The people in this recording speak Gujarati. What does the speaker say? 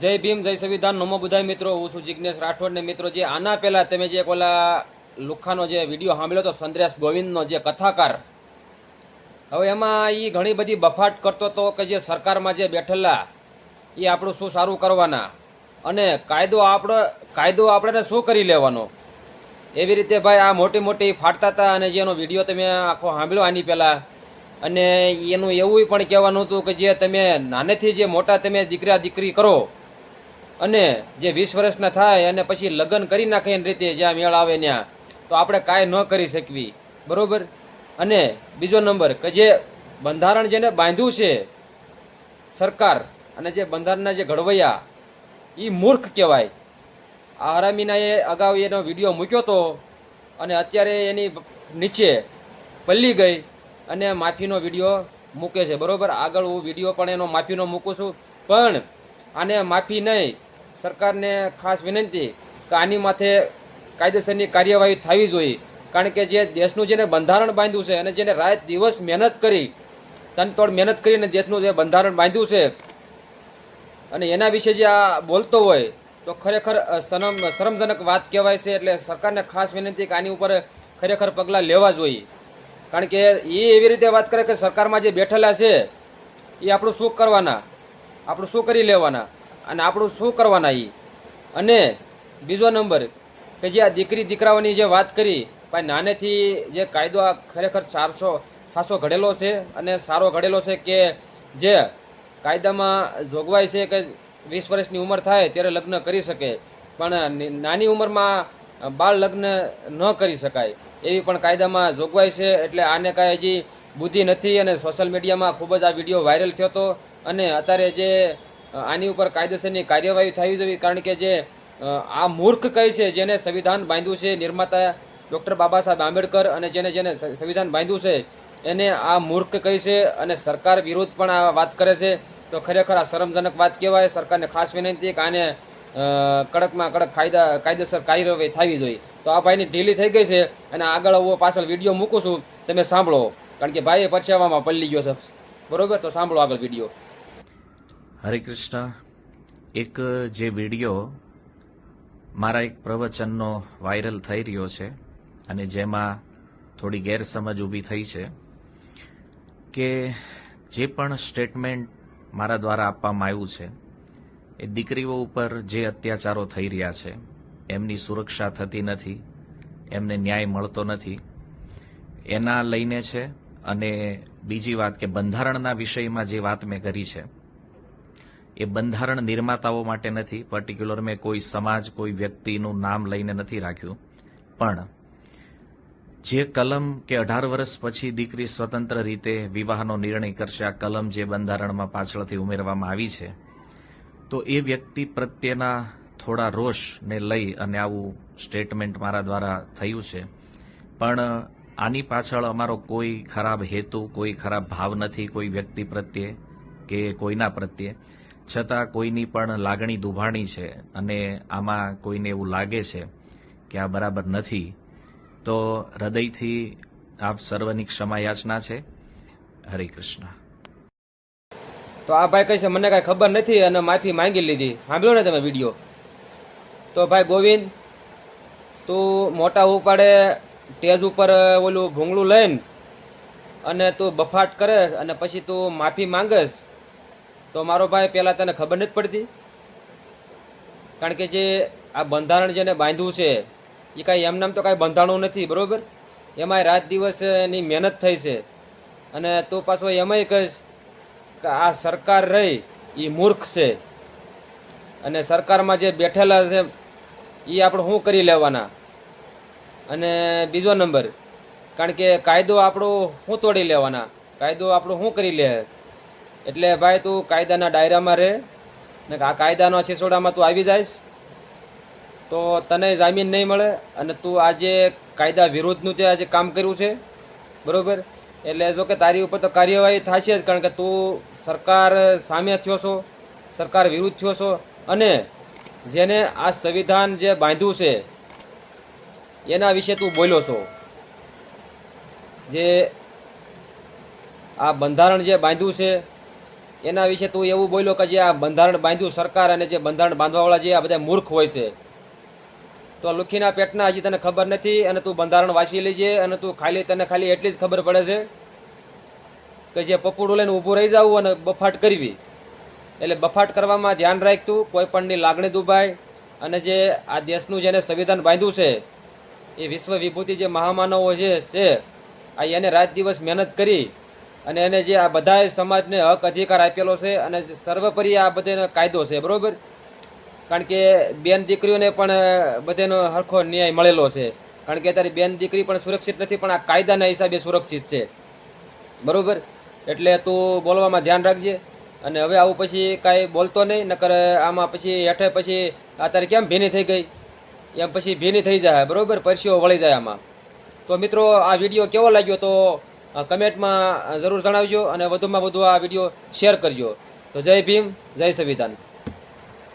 જય ભીમ, જય સંવિધાન. નમો બધા મિત્રો, હું છું જિજ્ઞેશ રાઠોડ ને મિત્રો, જે આના પહેલાં તમે જે ઓલા લુખાનો જે વીડિયો સાંભળ્યો હતો સંદ્રેશ ગોવિંદનો જે કથાકાર, હવે એમાં એ ઘણી બધી બફાટ કરતો હતો કે જે સરકારમાં જે બેઠેલા એ આપણું શું સારું કરવાના, અને કાયદો આપણો કાયદો આપણે શું કરી લેવાનો? એવી રીતે ભાઈ આ મોટી મોટી ફાટતા હતા અને જેનો વીડિયો તમે આખો સાંભળ્યો આની પહેલાં, અને એનું એવું પણ કહેવાનું હતું કે જે તમે નાનેથી જે મોટા તમે દીકરા દીકરી કરો અને જે વીસ વર્ષના થાય અને પછી લગ્ન કરી નાખે એની રીતે જ્યાં મેળ આવે ત્યાં તો આપણે કાંઈ ન કરી શકવી. બરોબર? અને બીજો નંબર, કે જે બંધારણ જેને બાંધ્યું છે, સરકાર અને જે બંધારણના જે ઘડવૈયા એ મૂર્ખ કહેવાય. આ હરામીનાએ અગાઉ એનો વીડિયો મૂક્યો હતો અને અત્યારે એની નીચે પલ્લી ગઈ અને માફીનો વીડિયો મૂકે છે. બરોબર? આગળ હું વીડિયો પણ એનો માફીનો મૂકું છું. પણ આને માફી નહીં સરકારને ખાસ વિનંતી કે આની માથે કાયદેસરની કાર્યવાહી થવી જોઈએ. કારણ કે જે દેશનું જેને બંધારણ બાંધ્યું છે અને જેને રાત દિવસ મહેનત કરી, તનતોડ મહેનત કરીને દેશનું જે બંધારણ બાંધ્યું છે, અને એના વિશે જે આ બોલતો હોય, તો ખરેખર સનમ શરમ, શરમજનક વાત કહેવાય છે. એટલે સરકારને ખાસ વિનંતી કે આની ઉપર ખરેખર પગલાં લેવા જોઈએ. કારણ કે એ એવી રીતે વાત કરે કે સરકારમાં જે બેઠેલા છે, એ આપણું શું કરવાના? આપણું શું કરી લેવાના? અને આપણું શું કરવાના એ અને બીજો નંબર, કે જે આ દીકરી દીકરાઓની જે વાત કરી, ભાઈ નાનેથી જે કાયદો આ ખરેખર સારસો, સાસો ઘડેલો છે અને સારો ઘડેલો છે કે જે કાયદામાં જોગવાઈ છે કે વીસ વર્ષની ઉંમર થાય ત્યારે લગ્ન કરી શકે, પણ નાની ઉંમરમાં બાળ લગ્ન ન કરી શકાય. એવી પણ કાયદામાં જોગવાઈ છે, એટલે આને કાંઈ હજી બુદ્ધિ નથી અને સોશિયલ મીડિયામાં ખૂબ જ આ વીડિયો વાયરલ થયો હતો. અને અત્યારે જે આની ઉપર કાયદેસરની કાર્યવાહી થવી જોઈએ, કારણ કે જે આ મૂર્ખ કઈ છે, જેને સંવિધાન બાંધ્યું છે, નિર્માતા ડૉક્ટર બાબા સાહેબ આંબેડકર અને જેને જેને સંવિધાન બાંધ્યું છે, એને આ મૂર્ખ કહી છે અને સરકાર વિરુદ્ધ પણ આ વાત કરે છે, તો ખરેખર આ શરમજનક વાત કહેવાય, સરકારને ખાસ વિનંતી કે આને કડકમાં કડક કાયદા, કાયદેસર કાર્યવાહી થવી જોઈએ. તો આ ભાઈની ઢીલી થઈ ગઈ છે અને આગળ હું પાછળ વીડિયો મૂકું છું, તમે સાંભળો, કારણ કે ભાઈ પરસેવામાં પલ્લી ગયો છે. બરોબર? તો સાંભળો આગળ વીડિયો. હરે કૃષ્ણ. એક જે વીડિયો મારા એક પ્રવચનનો વાયરલ થઈ રહ્યો છે અને જેમાં થોડી ગેરસમજ ઊભી થઈ છે કે જે પણ સ્ટેટમેન્ટ મારા દ્વારા આપવામાં આવ્યું છે, એ દીકરીઓ ઉપર જે અત્યાચારો થઈ રહ્યા છે, એમની સુરક્ષા થતી નથી, એમને ન્યાય મળતો નથી, એના લઈને છે અને બીજી વાત કે બંધારણના વિષયમાં જે વાત મેં કરી છે એ બંધારણ નિર્માતાઓ માટે નથી પર્ટિક્યુલર મેં કોઈ સમાજ, કોઈ વ્યક્તિનું નામ લઈને નથી રાખ્યું. પણ જે કલમ કે અઢાર વર્ષ પછી દીકરી સ્વતંત્ર રીતે વિવાહનો નિર્ણય કરશે, આ કલમ જે બંધારણમાં પાછળથી ઉમેરવામાં આવી છે, તો એ વ્યક્તિ પ્રત્યેના થોડા રોષને લઈ અને આવું સ્ટેટમેન્ટ મારા દ્વારા થયું છે. પણ આની પાછળ અમારો કોઈ ખરાબ હેતુ, કોઈ ખરાબ ભાવ નથી, કોઈ વ્યક્તિ પ્રત્યે કે કોઈના પ્રત્યે. છતાં કોઈની પણ લાગણી દુભાણી છે અને આમાં કોઈને એવું લાગે છે કે આ બરાબર નથી, તો હૃદયથી આપ સર્વની ક્ષમા યાચના છે. હરે કૃષ્ણ. તો આ ભાઈ કહે છે, મને કાંઈ ખબર નથી અને માફી માંગી લીધી. સાંભળ્યો ને તમે વીડિયો? તો ભાઈ ગોવિંદ, તું મોટા ઉપાડે ટેજ ઉપર ઓલું ભૂંગળું લઈને અને તું બફાટ કરે અને પછી તું માફી માંગસ તો મારો ભાઈ પહેલાં તને ખબર નથી પડતી? કારણ કે જે આ બંધારણ જેને બાંધ્યું છે, એ કાંઈ એમનામ તો કાંઈ બંધાણું નથી, બરાબર? એમાંય રાત દિવસની મહેનત થઈ છે. અને તું પાછો એમાંય કહીશ કે આ સરકાર રહી, એ મૂર્ખ છે. અને સરકારમાં જે બેઠેલા છે, એ આપણે શું કરી લેવાના? અને બીજો નંબર, કારણ કે કાયદો આપણો શું તોડી લેવાના? કાયદો આપણો શું કરી લે? એટલે ભાઈ તું કાયદાના ડાયરામાં રહે ને આ કાયદાનો છેસોડામાં તું આવી જઈશ. તો તને જામીન નહીં મળે અને તું આજે કાયદા વિરુદ્ધનું તે આજે કામ કર્યું છે, બરાબર? એટલે જો કે તારી ઉપર તો કાર્યવાહી થશે જ, કારણ કે તું સરકાર સામે થયો છો, સરકાર વિરુદ્ધ થયો છો અને જેને આ સંવિધાન જે બાંધ્યું છે, એના વિશે તું બોલ્યો છો. જે આ બંધારણ જે બાંધ્યું છે એના વિશે તું એવું બોલ્યો કે જે આ બંધારણ બાંધ્યું સરકાર અને જે બંધારણ બાંધવાવાળા જે આ બધા મૂર્ખ હોય છે. તો લુખીના પેટના હજી તને ખબર નથી અને તું બંધારણ વાંચી લેજે અને તું ખાલી તને ખાલી એટલી જ ખબર પડે છે કે જે પપુડું લઈને ઊભું રહી જવું અને બફાટ કરવી. એટલે બફાટ કરવામાં ધ્યાન રાખતું કોઈ પણની લાગણી દુભાય અને જે આ દેશનું જેને સંવિધાન બાંધ્યું છે, એ વિશ્વ વિભૂતિ જે મહામાનવો જે છે, આ એને રાત દિવસ મહેનત કરી અને એને જે આ બધા સમાજને હક અધિકાર આપેલો છે અને સર્વપરી આ બધાનો કાયદો છે, બરોબર? કારણ કે બેન દીકરીઓને પણ બધાનો હરખો ન્યાય મળેલો છે. કારણ કે અત્યારે બેન દીકરી પણ સુરક્ષિત નથી, પણ આ કાયદાના હિસાબે સુરક્ષિત છે. બરોબર? એટલે તું બોલવામાં ધ્યાન રાખજે. અને હવે આવું પછી કાંઈ બોલતો નહીં, નકર આમાં પછી હેઠે પછી આ તારે કેમ ભીની થઈ ગઈ? એમ પછી ભીની થઈ જાય, બરોબર? પરસીઓ વળી જાય આમાં. તો મિત્રો, આ વીડિયો કેવો લાગ્યો તો કમેન્ટમાં જરૂર જણાવજો અને વધુમાં વધુ આ વીડિયો શેર કરજો. તો જય ભીમ, જય સંવિધાન.